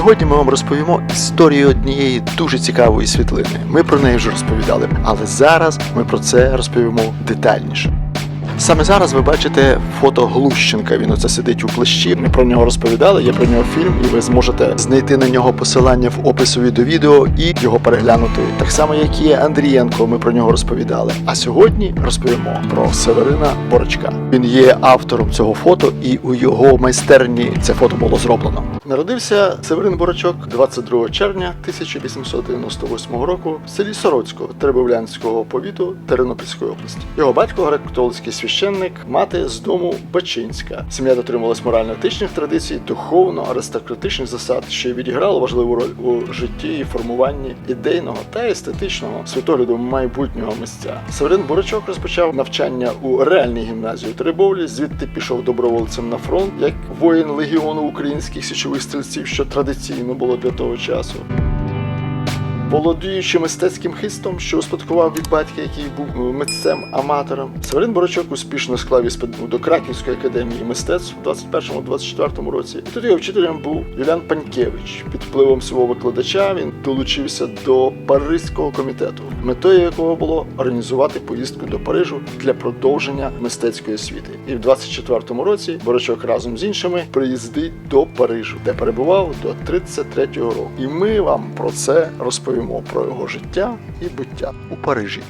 Сьогодні ми вам розповімо історію однієї дуже цікавої світлини. Ми про неї вже розповідали, але зараз ми про це розповімо детальніше. Саме зараз ви бачите фото Глущенка. Він оце сидить у плащі. Ми про нього розповідали. Є про нього фільм, і ви зможете знайти на нього посилання в опису до відео і його переглянути. Так само, як і Андрієнко. Ми про нього розповідали. А сьогодні розповімо про Северина Борочка. Він є автором цього фото, і у його майстерні це фото було зроблено. Народився Северин Борочок 22 червня 1898 року в селі Сороцького Теребовлянського повіту Тернопільської області. Його батько греко-католицький священник, мати з дому Бачинська. Сім'я дотримувалась морально-етичних традицій, духовно-аристократичних засад, що й відіграло важливу роль у житті і формуванні ідейного та естетичного світогляду майбутнього місця. Северин Борочок розпочав навчання у реальній гімназії у Теребовлі, звідти пішов добровольцем на фронт як воїн легіону українських січових стрільців, що традиційно було для того часу. Володіючи мистецьким хистом, що успадкував від батька, який був митцем-аматором, Северин Борочок успішно склав іспит до Краківської академії мистецтв у 21-24 році. Тут його вчителем був Юлян Панькевич. Під впливом свого викладача він долучився до Паризького комітету, метою якого було організувати поїздку до Парижу для продовження мистецької освіти. І в 24-му році Борочок разом з іншими приїздить до Парижу, де перебував до 33-го року. І ми вам про це розповімо про його життя і буття у Парижі.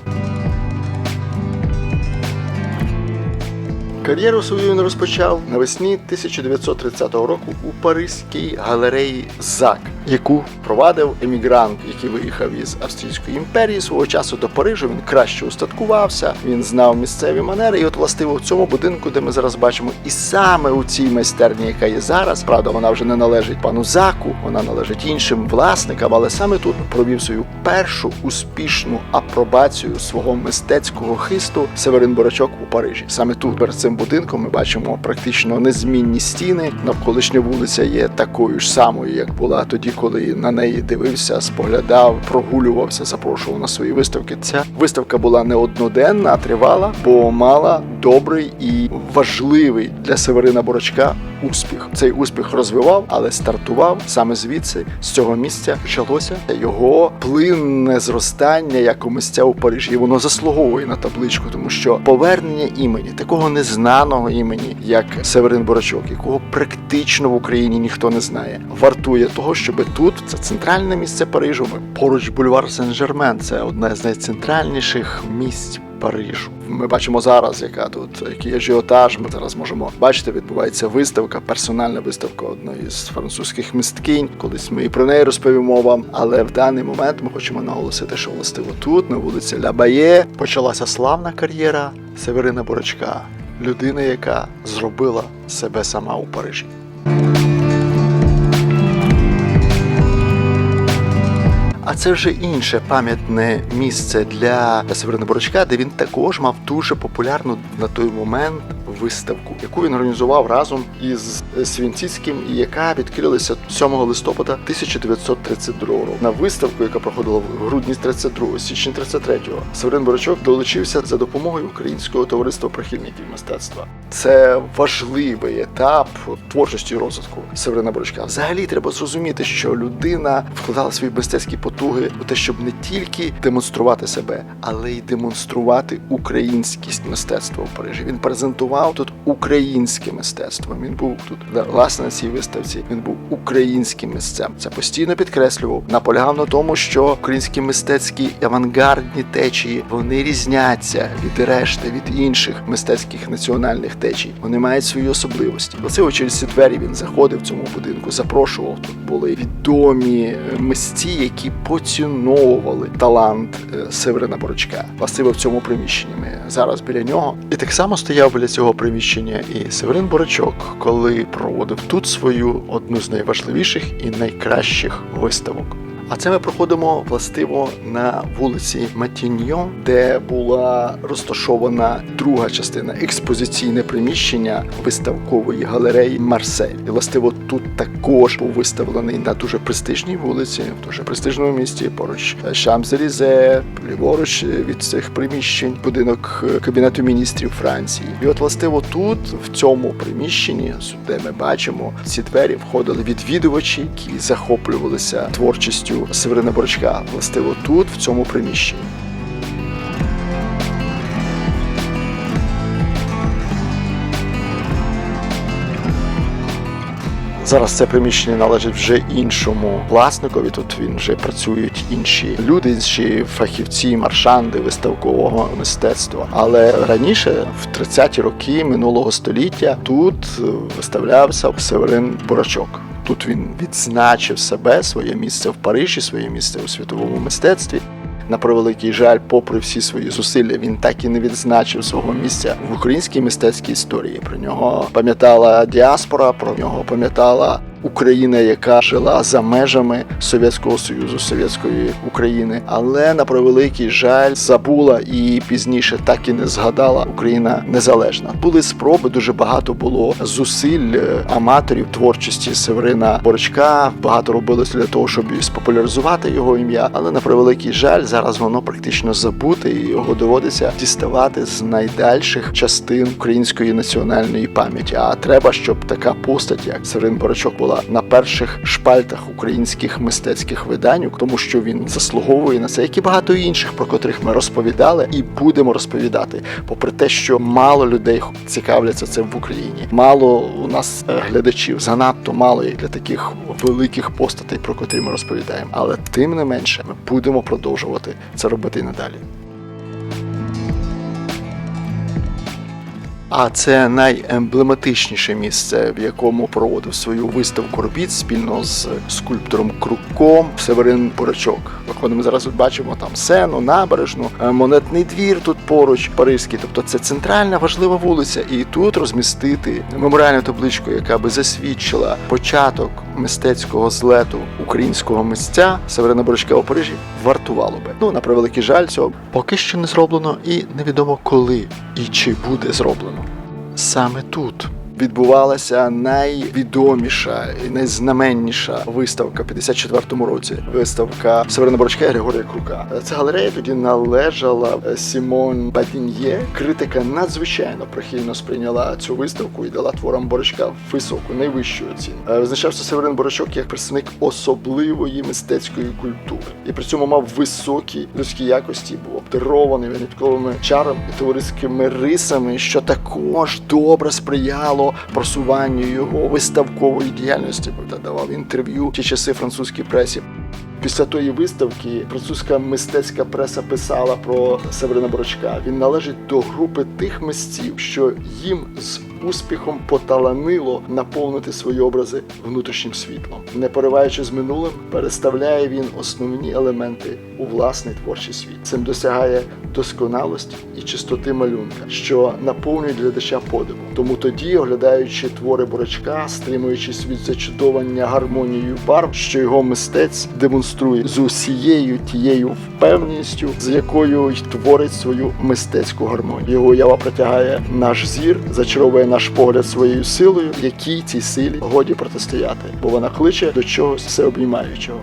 Кар'єру свою він розпочав навесні 1930 року у Паризькій галереї ЗАК, яку провадив емігрант, який виїхав із Австрійської імперії свого часу до Парижу. Він краще устаткувався, він знав місцеві манери. І от властиво в цьому будинку, де ми зараз бачимо, і саме у цій майстерні, яка є зараз, правда, вона вже не належить пану Заку, вона належить іншим власникам, але саме тут провів свою першу успішну апробацію свого мистецького хисту Северин Борочок у Парижі. Саме тут перед цим будинком ми бачимо практично незмінні стіни. Навколишня вулиця є такою ж самою, як була тоді, коли на неї дивився, споглядав, прогулювався, запрошував на свої виставки. Ця виставка була не одноденна, а тривала, бо мала добрий і важливий для Северина Борочка успіх. Цей успіх розвивав, але стартував саме звідси, з цього місця почалося його плинне зростання як у місця у Парижі. Воно заслуговує на табличку, тому що повернення імені такого незнаного імені, як Северин Борочок, якого практично в Україні ніхто не знає, вартує того, щоб тут це центральне місце Парижу. Поруч бульвар Сен-Жермен. Це одне з найцентральніших місць. Парижу. Ми бачимо зараз, яка тут який ажіотаж. Ми зараз можемо бачити, відбувається виставка, персональна виставка одної з французьких мисткинь. Колись ми і про неї розповімо вам. Але в даний момент ми хочемо наголосити, що властиво тут, на вулиці Лябає, почалася славна кар'єра Северина Борочка, людина, яка зробила себе сама у Парижі. Це вже інше пам'ятне місце для Северина Борочка, де він також мав дуже популярну на той момент виставку, яку він організував разом із Свінціцьким, і яка відкрилася 7 листопада 1932 року. На виставку, яка проходила в грудні 32 січні 33-го, Северин Борочок долучився за допомогою Українського товариства прихильників мистецтва. Це важливий етап творчості розвитку Северина Борочка. Взагалі треба зрозуміти, що людина вкладала свої мистецькі потуги у те, щоб не тільки демонструвати себе, але й демонструвати українськість мистецтва в Парижі. Він презентував тут українське мистецтво. Він був тут власне на цій виставці. Він був українським мисцем. Це постійно підкреслював. Наполягав на тому, що українські мистецькі авангардні течії вони різняться від решти, від інших мистецьких національних течій. Вони мають свої особливості. Оце через ці двері він заходив в цьому будинку, запрошував. Тут були відомі мисці, які поціновували талант е, Северина Борочка. Властиво в цьому приміщенні. Ми зараз біля нього. І так само стояв біля цього приміщення і Северин Борочок, коли проводив тут свою одну з найважливіших і найкращих виставок. А це ми проходимо властиво на вулиці Матіньйон, де була розташована друга частина експозиційне приміщення виставкової галереї Марсель. І властиво тут також був виставлений на дуже престижній вулиці, в дуже престижному місті поруч Шамзелізе, ліворуч від цих приміщень, будинок е, кабінету міністрів Франції. І от властиво тут, в цьому приміщенні, де ми бачимо ці двері, входили відвідувачі, які захоплювалися творчістю Северина Борчка. Властиво тут, в цьому приміщенні. Зараз це приміщення належить вже іншому власникові. Тут він вже працюють інші люди, інші фахівці, маршанди виставкового мистецтва. Але раніше, в 30-ті роки минулого століття, тут виставлявся Северин Борочок. Тут він відзначив себе, своє місце в Парижі, своє місце у світовому мистецтві. На превеликий жаль, попри всі свої зусилля, він так і не відзначив свого місця в українській мистецькій історії. Про нього пам'ятала діаспора, про нього пам'ятала Україна, яка жила за межами Совєтського Союзу, Совєтської України, але на превеликий жаль забула і пізніше так і не згадала Україна незалежна. Були спроби, дуже багато було зусиль е, аматорів творчості Северина Борчка. Багато робилось для того, щоб спопуляризувати його ім'я, але на превеликий жаль, зараз воно практично забуте, і його доводиться діставати з найдальших частин української національної пам'яті. А треба, щоб така постать, як Северин Борочок, була на перших шпальтах українських мистецьких видань, тому що він заслуговує на це, як і багато інших, про котрих ми розповідали і будемо розповідати. Попри те, що мало людей цікавляться цим в Україні, мало у нас е, глядачів, занадто мало як для таких великих постатей, про котрі ми розповідаємо. Але тим не менше, ми будемо продовжувати це робити і надалі. А це найемблематичніше місце, в якому проводив свою виставку робіт спільно з скульптором Круком Северин Борочок. Виходимо зараз. Бачимо там сену, набережну, е, монетний двір тут поруч, паризький. Тобто це центральна важлива вулиця. І тут розмістити меморіальну табличку, яка би засвідчила початок мистецького злету українського митця Северина Борочка у Парижі вартувало би. Ну на превеликий жаль, цього поки що не зроблено, і невідомо коли і чи буде зроблено. Саме тут відбувалася найвідоміша і найзнаменніша виставка в 54-му році. Виставка Северина Борочка Григорія Крука. Ця галерея тоді належала Сімон Бадін'є. Критика надзвичайно прихильно сприйняла цю виставку і дала творам Борочка високу, найвищу оцінку. Е, Визначався Северин Борочок як представник особливої мистецької культури і при цьому мав високі людські якості, був обдарований винятковими чарами і товариськими рисами, що також добре сприяло просуванню його виставкової діяльності. Давав інтерв'ю в ті часи французькій пресі. Після тої виставки французька мистецька преса писала про Северина Борочка. Він належить до групи тих митців, що їм з успіхом поталанило наповнити свої образи внутрішнім світлом. Не пориваючи з минулим, переставляє він основні елементи у власний творчий світ. Цим досягає досконалості і чистоти малюнка, що наповнюють глядача подивом. Тому тоді, оглядаючи твори Борочка, стримуючись від зачудовання гармонією барв, що його мистець демонструє з усією тією впевненістю, з якою й творить свою мистецьку гармонію. Його уява притягає наш зір, зачаровує наш погляд своєю силою, якій цій силі годі протистояти, бо вона кличе до чогось всеобіймаючого.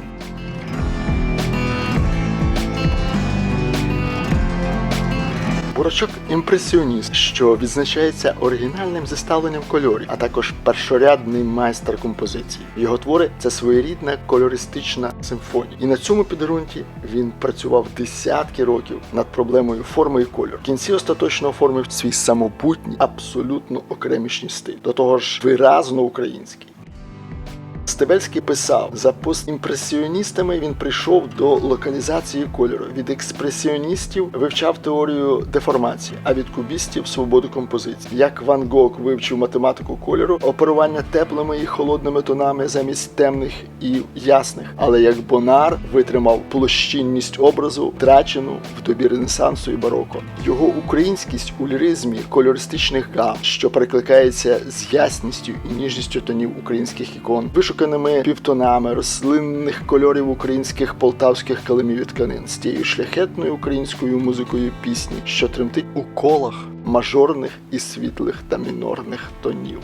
Бурачок імпресіоніст, що відзначається оригінальним заставленням кольорів, а також першорядний майстер композиції. Його твори це своєрідна кольористична симфонія. І на цьому підґрунті він працював десятки років над проблемою форми і кольору. В кінці остаточно оформив свій самобутній, абсолютно окремішній стиль, до того ж виразно український. Стебельський писав, за постімпресіоністами він прийшов до локалізації кольору. Від експресіоністів вивчав теорію деформації, а від кубістів свободу композиції. Як Ван Гог вивчив математику кольору, оперування теплими і холодними тонами замість темних і ясних. Але як Бонар витримав площинність образу, втрачену в добі Ренесансу і бароко. Його українськість у ліризмі кольористичних гам, що перекликається з ясністю і ніжністю тонів українських ікон, вишуканий вишуканими півтонами рослинних кольорів українських полтавських калимів і тканин з тією шляхетною українською музикою пісні, що тремтить у колах мажорних і світлих та мінорних тонів.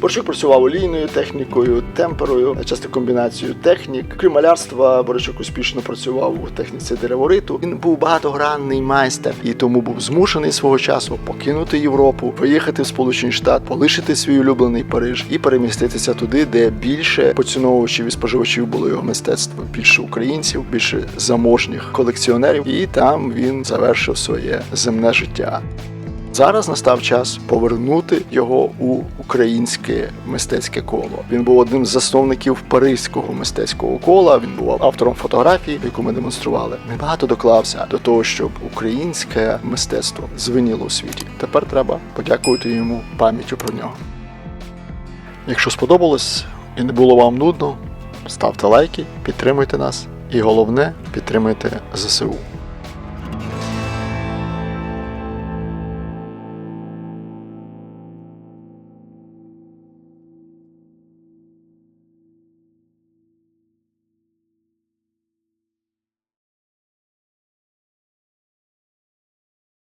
Борчук працював олійною технікою, темперою, часто комбінацією технік. Крім малярства, Борчук успішно працював у техніці деревориту. Він був багатогранний майстер і тому був змушений свого часу покинути Європу, поїхати в Сполучені Штати, полишити свій улюблений Париж і переміститися туди, де більше поціновувачів і споживачів було його мистецтво, більше українців, більше заможніх колекціонерів. І там він завершив своє земне життя. Зараз настав час повернути його у українське мистецьке коло. Він був одним з засновників паризького мистецького кола. Він був автором фотографії, яку ми демонстрували. Він багато доклався до того, щоб українське мистецтво звеніло у світі. Тепер треба подякувати йому пам'яттю про нього. Якщо сподобалось і не було вам нудно, ставте лайки, підтримуйте нас. І головне підтримуйте ЗСУ.